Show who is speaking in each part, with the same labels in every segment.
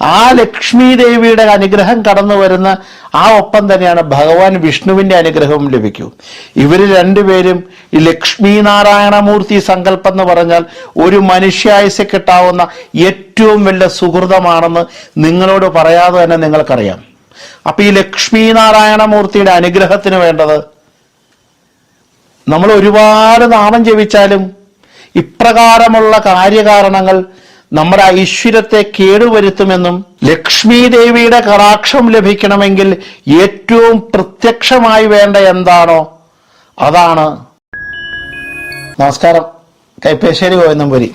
Speaker 1: ആ ലക്ഷ്മി ദേവിയുടെ അനുഗ്രഹം കടന്നു വരുന്ന ആ ഒപ്പം തന്നെയാണ് ഭഗവാൻ വിഷ്ണുവിന്റെ അനുഗ്രഹവും ലഭിക്കൂ. ഇവർ രണ്ടുപേരും ഈ ലക്ഷ്മി നാരായണമൂർത്തി സങ്കല്പം എന്ന് പറഞ്ഞാൽ ഒരു മനുഷ്യായുസ് കിട്ടാവുന്ന ഏറ്റവും വലിയ സുഹൃതമാണെന്ന് നിങ്ങളോട് പറയാതെ തന്നെ നിങ്ങൾക്കറിയാം. അപ്പൊ ഈ ലക്ഷ്മി നാരായണമൂർത്തിയുടെ അനുഗ്രഹത്തിന് വേണ്ടത് നമ്മൾ ഒരുപാട് നാമം ജപിച്ചാലും ഇപ്രകാരമുള്ള കാര്യകാരണങ്ങൾ നമ്മുടെ ഐശ്വര്യത്തെ കേടുവരുത്തുമെന്നും ലക്ഷ്മി ദേവിയുടെ കടാക്ഷം ലഭിക്കണമെങ്കിൽ ഏറ്റവും പ്രത്യക്ഷമായി വേണ്ട എന്താണോ അതാണ്. നമസ്കാരം. കൈപ്പേശ്ശേരി ഗോവിന്ദംപുരി.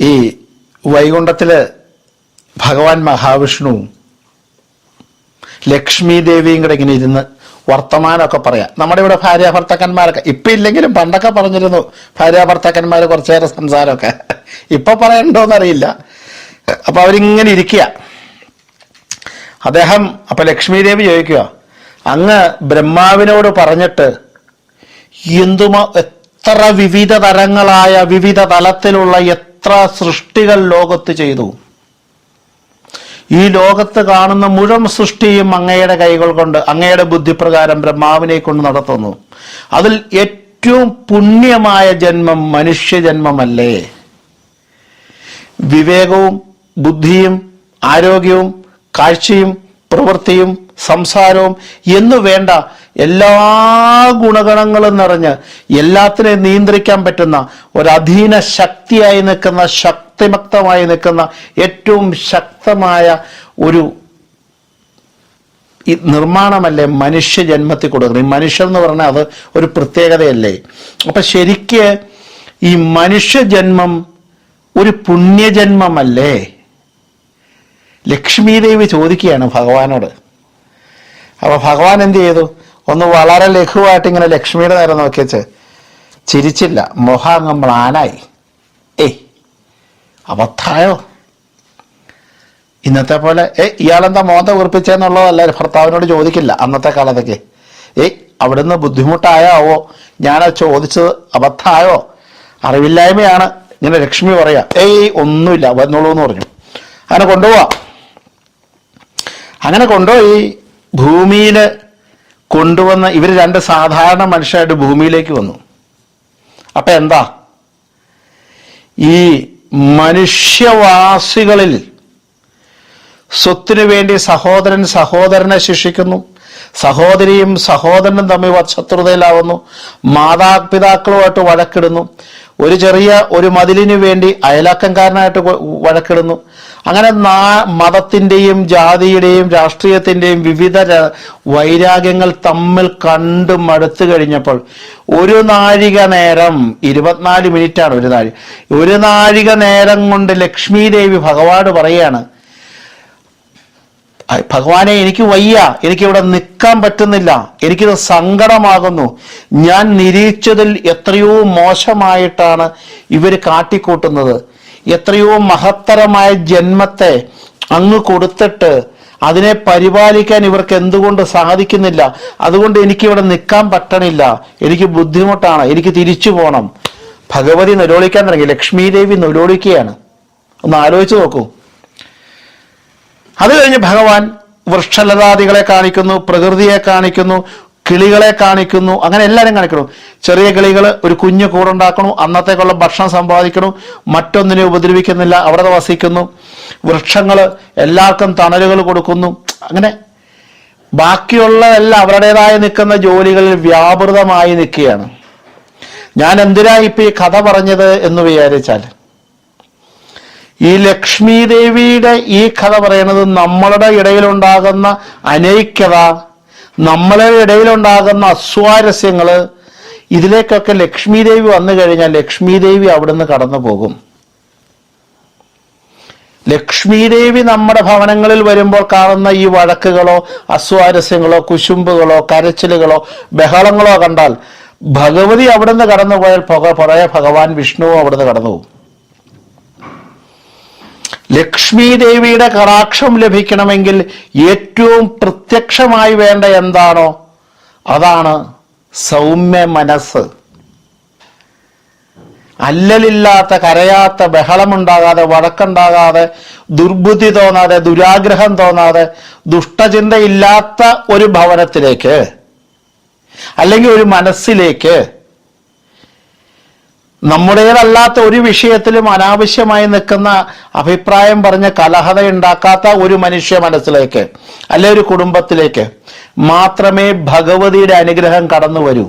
Speaker 1: ഈ വൈകുണ്ഠത്തിൽ ഭഗവാൻ മഹാവിഷ്ണുവും ലക്ഷ്മി ദേവിയും കൂടെ ഇങ്ങനെ ഇരുന്ന് വർത്തമാനമൊക്കെ പറയാം. നമ്മുടെ ഇവിടെ ഭാര്യ ഭർത്താക്കന്മാരൊക്കെ ഇപ്പം ഇല്ലെങ്കിലും പണ്ടൊക്കെ പറഞ്ഞിരുന്നു ഭാര്യ ഭർത്താക്കന്മാർ കുറച്ചേറെ സംസാരമൊക്കെ. ഇപ്പം പറയണ്ടോന്നറിയില്ല. അപ്പം അവരിങ്ങനെ ഇരിക്കുക. അദ്ദേഹം അപ്പം ലക്ഷ്മി ദേവി ചോദിക്കുക അങ്ങ് ബ്രഹ്മാവിനോട് പറഞ്ഞിട്ട് എന്തുമാ എത്ര വിവിധ തരങ്ങളായ വിവിധ തലത്തിലുള്ള എത്ര സൃഷ്ടികൾ ലോകത്ത് ചെയ്തു? ഈ ലോകത്ത് കാണുന്ന മുഴുവൻ സൃഷ്ടിയും അങ്ങയുടെ കൈകൾ കൊണ്ട് അങ്ങയുടെ ബുദ്ധിപ്രകാരം ബ്രഹ്മാവിനെ കൊണ്ട് നടത്തുന്നു. അതിൽ ഏറ്റവും പുണ്യമായ ജന്മം മനുഷ്യജന്മമല്ലേ? വിവേകവും ബുദ്ധിയും ആരോഗ്യവും കാഴ്ചയും പ്രവൃത്തിയും സംസാരവും എന്നു വേണ്ട എല്ലാ ഗുണഗണങ്ങളും നിറഞ്ഞ് എല്ലാത്തിനെയും നിയന്ത്രിക്കാൻ പറ്റുന്ന ഒരു അധീന ശക്തിയായി നിൽക്കുന്ന ശക്തിമക്തമായി നിൽക്കുന്ന ഏറ്റവും ശക്തമായ ഒരു ഈ നിർമ്മാണമല്ലേ മനുഷ്യ ജന്മത്തിൽ കൊടുക്കുന്നത്? ഈ മനുഷ്യൻ എന്ന് പറഞ്ഞാൽ അത് ഒരു പ്രത്യേകതയല്ലേ? അപ്പം ശരിക്ക് ഈ മനുഷ്യ ജന്മം ഒരു പുണ്യജന്മമല്ലേ ലക്ഷ്മി ദേവി ചോദിക്കുകയാണ് ഭഗവാനോട്. അപ്പോൾ ഭഗവാൻ എന്ത് ചെയ്തു? ഒന്ന് വളരെ ലഘുവായിട്ട് ഇങ്ങനെ ലക്ഷ്മിയുടെ നേരെ നോക്കിയച്ച് ചിരിച്ചില്ല. മൊഹ അങ്ങ് മ്ലാനായി. അബദ്ധായോ? ഇന്നത്തെ പോലെ ഏ ഇയാളെന്താ മോന്ത കുറിപ്പിച്ചെന്നുള്ളതല്ല ഭർത്താവിനോട് ചോദിക്കില്ല അന്നത്തെ കാലത്തൊക്കെ. ഏയ് അവിടുന്ന് ബുദ്ധിമുട്ടായോ? ഞാൻ ചോദിച്ചത് അബദ്ധായോ? അറിവില്ലായ്മയാണ്. ഇങ്ങനെ ലക്ഷ്മി പറയാ ഏയ് ഒന്നുമില്ല വന്നോളൂ എന്ന് പറഞ്ഞു. അങ്ങനെ കൊണ്ടുപോവാ. അങ്ങനെ കൊണ്ടുപോയി ഭൂമിയിൽ കൊണ്ടുവന്ന ഇവർ രണ്ട് സാധാരണ മനുഷ്യരായിട്ട് ഭൂമിയിലേക്ക് വന്നു. അപ്പൊ എന്താ? ഈ മനുഷ്യവാസികളിൽ സ്വത്തിനു വേണ്ടി സഹോദരൻ സഹോദരനെ ശിക്ഷിക്കുന്നു. സഹോദരിയും സഹോദരനും തമ്മിൽ ശത്രുതയിലാവുന്നു. മാതാപിതാക്കളുമായിട്ട് വഴക്കിടുന്നു. ഒരു ചെറിയ ഒരു മതിലിനു വേണ്ടി അയലാക്കംകാരനായിട്ട് വഴക്കിടുന്നു. അങ്ങനെ നാ മതത്തിന്റെയും ജാതിയുടെയും രാഷ്ട്രീയത്തിന്റെയും വിവിധ വൈരാഗ്യങ്ങൾ തമ്മിൽ കണ്ടു മടുത്തു കഴിഞ്ഞപ്പോൾ ഒരു നാഴിക നേരം ഇരുപത്തിനാല് മിനിറ്റാണ് ഒരു നാഴിക ഒരു നാഴിക നേരം കൊണ്ട് ലക്ഷ്മി ദേവി ഭഗവാന് പറയാണ് "അയ് ഭഗവാനെ എനിക്ക് വയ്യ. എനിക്ക് ഇവിടെ നിൽക്കാൻ പറ്റുന്നില്ല. എനിക്കിത് സങ്കടമാകുന്നു. ഞാൻ നിരീക്ഷിച്ചതിൽ എത്രയോ മോശമായിട്ടാണ് ഇവർ കാട്ടിക്കൂട്ടുന്നത്. എത്രയോ മഹത്തരമായ ജന്മത്തെ അങ്ങ് കൊടുത്തിട്ട് അതിനെ പരിപാലിക്കാൻ ഇവർക്ക് എന്തുകൊണ്ട് സാധിക്കുന്നില്ല? അതുകൊണ്ട് എനിക്ക് ഇവിടെ നിൽക്കാൻ പറ്റണില്ല. എനിക്ക് ബുദ്ധിമുട്ടാണ്. എനിക്ക് തിരിച്ചു പോകണം ഭഗവതി നിരോളിക്കാൻ തുടങ്ങി. ലക്ഷ്മി ദേവി ഒന്ന് ആലോചിച്ച് നോക്കൂ. അത് കഴിഞ്ഞ് ഭഗവാൻ വൃക്ഷലതാദികളെ കാണിക്കുന്നു പ്രകൃതിയെ കാണിക്കുന്നു കിളികളെ കാണിക്കുന്നു അങ്ങനെ എല്ലാവരും കാണിക്കണം ചെറിയ കിളികൾ ഒരു കുഞ്ഞു കൂടുണ്ടാക്കണു അന്നത്തേക്കുള്ള ഭക്ഷണം സമ്പാദിക്കണം മറ്റൊന്നിനെ ഉപദ്രവിക്കുന്നില്ല അവിടെ വസിക്കുന്നു. വൃക്ഷങ്ങൾ എല്ലാവർക്കും തണലുകൾ കൊടുക്കുന്നു അങ്ങനെ. ബാക്കിയുള്ളതെല്ലാം അവരുടേതായി നിൽക്കുന്ന ജോലികളിൽ വ്യാപൃതമായി നിൽക്കുകയാണ്. ഞാൻ എന്തിനാ ഇപ്പൊ ഈ കഥ പറഞ്ഞത് എന്ന് വിചാരിച്ചാൽ ഈ ലക്ഷ്മി ദേവിയുടെ ഈ കഥ പറയുന്നത് നമ്മളുടെ ഇടയിലുണ്ടാകുന്ന അനൈക്യത നമ്മളുടെ ഇടയിലുണ്ടാകുന്ന അസ്വാരസ്യങ്ങൾ ഇതിലേക്കൊക്കെ ലക്ഷ്മി ദേവി വന്നു കഴിഞ്ഞാൽ ലക്ഷ്മി ദേവി അവിടുന്ന് കടന്നു പോകും. ലക്ഷ്മി ദേവി നമ്മുടെ ഭവനങ്ങളിൽ വരുമ്പോൾ കാണുന്ന ഈ വഴക്കുകളോ അസ്വാരസ്യങ്ങളോ കുശുമ്പുകളോ കരച്ചിലുകളോ ബഹളങ്ങളോ കണ്ടാൽ ഭഗവതി അവിടുന്ന് കടന്നുപോയാൽ പുക പുറകെ ഭഗവാൻ വിഷ്ണുവും അവിടുന്ന് കടന്നുപോകും ലക്ഷ്മി ദേവിയുടെ കടാക്ഷം ലഭിക്കണമെങ്കിൽ ഏറ്റവും പ്രത്യക്ഷമായി വേണ്ട എന്താണോ അതാണ് സൗമ്യ മനസ്സ്. അല്ലലില്ലാത്ത കരയാത്ത ബഹളമുണ്ടാകാതെ വഴക്കുണ്ടാകാതെ ദുർബുദ്ധി തോന്നാതെ ദുരാഗ്രഹം തോന്നാതെ ദുഷ്ടചിന്തയില്ലാത്ത ഒരു ഭവനത്തിലേക്ക് അല്ലെങ്കിൽ ഒരു മനസ്സിലേക്ക് നമ്മുടേതല്ലാത്ത ഒരു വിഷയത്തിലും അനാവശ്യമായി നിൽക്കുന്ന അഭിപ്രായം പറഞ്ഞ് കലഹത ഉണ്ടാക്കാത്ത ഒരു മനുഷ്യ മനസ്സിലേക്ക് അല്ലെ ഒരു കുടുംബത്തിലേക്ക് മാത്രമേ ഭഗവതിയുടെ അനുഗ്രഹം കടന്നു വരൂ.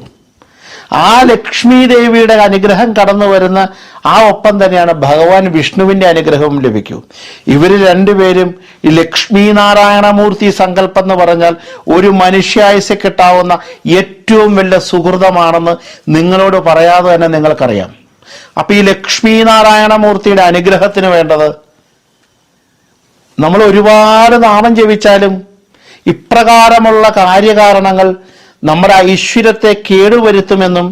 Speaker 1: ആ ലക്ഷ്മി ദേവിയുടെ അനുഗ്രഹം കടന്നു വരുന്ന ആ ഒപ്പം തന്നെയാണ് ഭഗവാൻ വിഷ്ണുവിന്റെ അനുഗ്രഹവും ലഭിക്കൂ. ഇവർ രണ്ടുപേരും ഈ ലക്ഷ്മി നാരായണമൂർത്തി സങ്കല്പം എന്ന് പറഞ്ഞാൽ ഒരു മനുഷ്യായുസ് കിട്ടാവുന്ന ഏറ്റവും വലിയ സുഹൃതമാണെന്ന് നിങ്ങളോട് പറയാതെ തന്നെ നിങ്ങൾക്കറിയാം. അപ്പൊ ഈ ലക്ഷ്മി നാരായണമൂർത്തിയുടെ അനുഗ്രഹത്തിന് വേണ്ടത് നമ്മൾ ഒരുപാട് നാമം ജപിച്ചാലും ഇപ്രകാരമുള്ള കാര്യകാരണങ്ങൾ നമ്മുടെ ഐശ്വര്യത്തെ കേടുവരുത്തുമെന്നും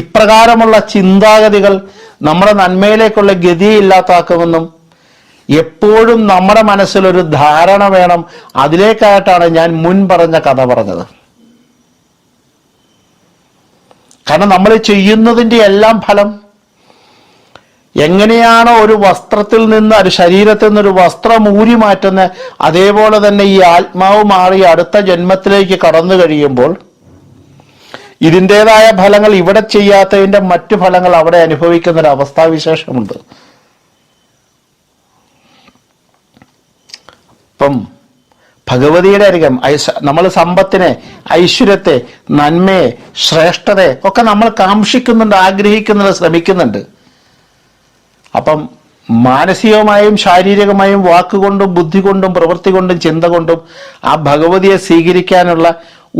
Speaker 1: ഇപ്രകാരമുള്ള ചിന്താഗതികൾ നമ്മുടെ നന്മയിലേക്കുള്ള ഗതിയില്ലാത്താക്കുമെന്നും എപ്പോഴും നമ്മുടെ മനസ്സിലൊരു ധാരണ വേണം. അതിലേക്കായിട്ടാണ് ഞാൻ മുൻ പറഞ്ഞ കഥ പറഞ്ഞത്. കാരണം നമ്മൾ ചെയ്യുന്നതിന്റെ എല്ലാം ഫലം എങ്ങനെയാണോ ഒരു വസ്ത്രത്തിൽ നിന്ന് ഒരു ശരീരത്തിൽ നിന്ന് ഒരു വസ്ത്രം ഊരി മാറ്റുന്ന അതേപോലെ തന്നെ ഈ ആത്മാവ് മാറി അടുത്ത ജന്മത്തിലേക്ക് കടന്നു കഴിയുമ്പോൾ ഇതിന്റെതായ ഫലങ്ങൾ ഇവിടെ ചെയ്യാത്തതിന്റെ മറ്റു ഫലങ്ങൾ അവിടെ അനുഭവിക്കുന്ന ഒരു അവസ്ഥാവിശേഷമുണ്ട് അപ്പം ഭഗവതിയുടെ അരികം നമ്മൾ സമ്പത്തിനെ ഐശ്വര്യത്തെ നന്മയെ ശ്രേഷ്ഠതയെ ഒക്കെ നമ്മൾ കാക്ഷിക്കുന്നുണ്ട് ആഗ്രഹിക്കുന്നുണ്ട് ശ്രമിക്കുന്നുണ്ട്. അപ്പം മാനസികമായും ശാരീരികമായും വാക്കുകൊണ്ടും ബുദ്ധി കൊണ്ടും പ്രവൃത്തി കൊണ്ടും ചിന്ത കൊണ്ടും ആ ഭഗവതിയെ സ്വീകരിക്കാനുള്ള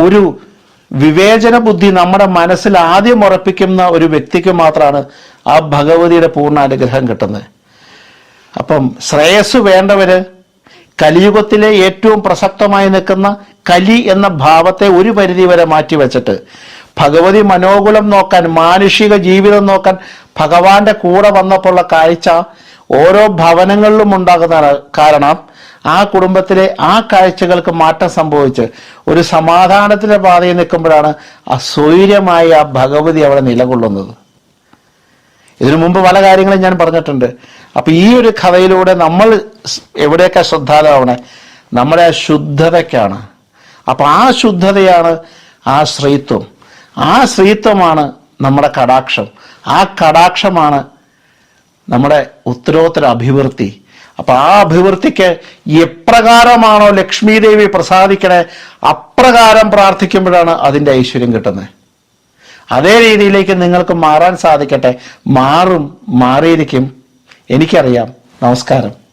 Speaker 1: ഒരു വിവേചന ബുദ്ധി നമ്മുടെ മനസ്സിൽ ആദ്യം ഉറപ്പിക്കുന്ന ഒരു വ്യക്തിക്ക് മാത്രമാണ് ആ ഭഗവതിയുടെ പൂർണ അനുഗ്രഹം കിട്ടുന്നത്. അപ്പം ശ്രേയസ് വേണ്ടവര് കലിയുഗത്തിലെ ഏറ്റവും പ്രസക്തമായി നിൽക്കുന്ന കലി എന്ന ഭാവത്തെ ഒരു പരിധി വരെ മാറ്റിവെച്ചിട്ട് ഭഗവതി മനോകുലം നോക്കാൻ മാനുഷിക ജീവിതം നോക്കാൻ ഭഗവാന്റെ കൂടെ വന്നപ്പോഴുള്ള കാഴ്ച ഓരോ ഭവനങ്ങളിലും ഉണ്ടാകുന്ന കാരണം ആ കുടുംബത്തിലെ ആ കാഴ്ചകൾക്ക് മാറ്റം സംഭവിച്ച് ഒരു സമാധാനത്തിന്റെ പാതയിൽ നിൽക്കുമ്പോഴാണ് അസൂര്യമായ ആ ഭഗവതി അവിടെ നിലകൊള്ളുന്നത്. ഇതിനു മുമ്പ് പല കാര്യങ്ങളും ഞാൻ പറഞ്ഞിട്ടുണ്ട്. അപ്പൊ ഈ ഒരു കഥയിലൂടെ നമ്മൾ എവിടെയൊക്കെ ശ്രദ്ധാലാവണേ നമ്മുടെ ശുദ്ധതയ്ക്കാണ്. അപ്പൊ ആ ശുദ്ധതയാണ് ആ ശ്രീത്വം ആ സ്ത്രീത്വമാണ് നമ്മുടെ കടാക്ഷം. ആ കടാക്ഷമാണ് നമ്മുടെ ഉത്തരോത്തര അഭിവൃദ്ധി. അപ്പൊ ആ അഭിവൃദ്ധിക്ക് എപ്രകാരമാണോ ലക്ഷ്മി ദേവി പ്രസാദിക്കണേ അപ്രകാരം പ്രാർത്ഥിക്കുമ്പോഴാണ് അതിന്റെ ഐശ്വര്യം കിട്ടുന്നത്. അതേ രീതിയിലേക്ക് നിങ്ങൾക്ക് മാറാൻ സാധിക്കട്ടെ. മാറും മാറിയിരിക്കും. എനിക്കറിയാം. നമസ്കാരം.